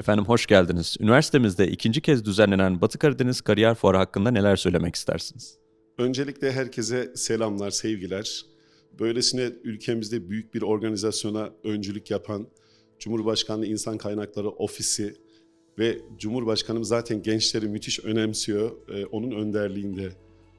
Efendim hoş geldiniz. Üniversitemizde ikinci kez düzenlenen Batı Karadeniz Kariyer Fuarı hakkında neler söylemek istersiniz? Öncelikle herkese selamlar, sevgiler. Böylesine ülkemizde büyük bir organizasyona öncülük yapan Cumhurbaşkanlığı İnsan Kaynakları Ofisi ve Cumhurbaşkanım zaten gençleri müthiş önemsiyor. Ee, onun önderliğinde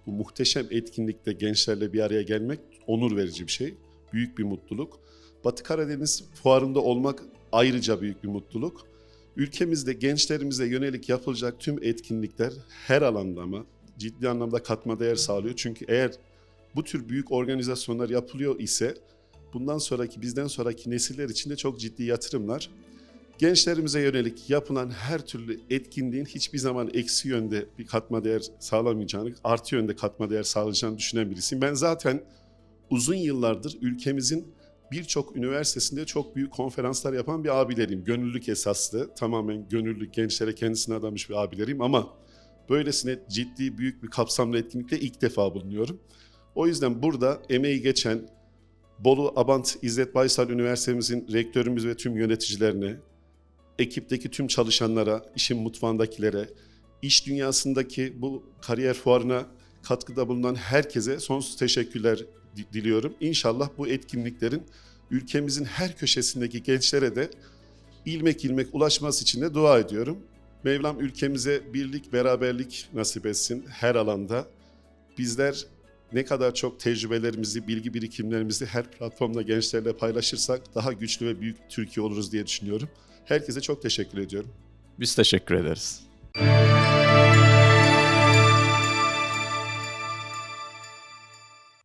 bu muhteşem etkinlikte gençlerle bir araya gelmek onur verici bir şey. Büyük bir mutluluk. Batı Karadeniz fuarında olmak ayrıca büyük bir mutluluk. Ülkemizde gençlerimize yönelik yapılacak tüm etkinlikler her alanda ama ciddi anlamda katma değer sağlıyor. Çünkü eğer bu tür büyük organizasyonlar yapılıyor ise bundan sonraki bizden sonraki nesiller için de çok ciddi yatırımlar. Gençlerimize yönelik yapılan her türlü etkinliğin hiçbir zaman eksi yönde bir katma değer sağlamayacağını, artı yönde katma değer sağlayacağını düşünen birisiyim. Ben zaten uzun yıllardır ülkemizin birçok üniversitesinde çok büyük konferanslar yapan bir abileriyim. Gönüllülük esaslı, tamamen gönüllülük gençlere kendisine adamış bir abileriyim ama böylesine ciddi büyük bir kapsamlı etkinlikte ilk defa bulunuyorum. O yüzden burada emeği geçen Bolu Abant İzzet Baysal Üniversitemizin rektörümüz ve tüm yöneticilerine, ekipteki tüm çalışanlara, işin mutfağındakilere, iş dünyasındaki bu kariyer fuarına katkıda bulunan herkese sonsuz teşekkürler diliyorum. İnşallah bu etkinliklerin ülkemizin her köşesindeki gençlere de ilmek ilmek ulaşması için de dua ediyorum. Mevlam ülkemize birlik, beraberlik nasip etsin her alanda. Bizler ne kadar çok tecrübelerimizi, bilgi birikimlerimizi her platformda gençlerle paylaşırsak daha güçlü ve büyük Türkiye oluruz diye düşünüyorum. Herkese çok teşekkür ediyorum. Biz teşekkür ederiz.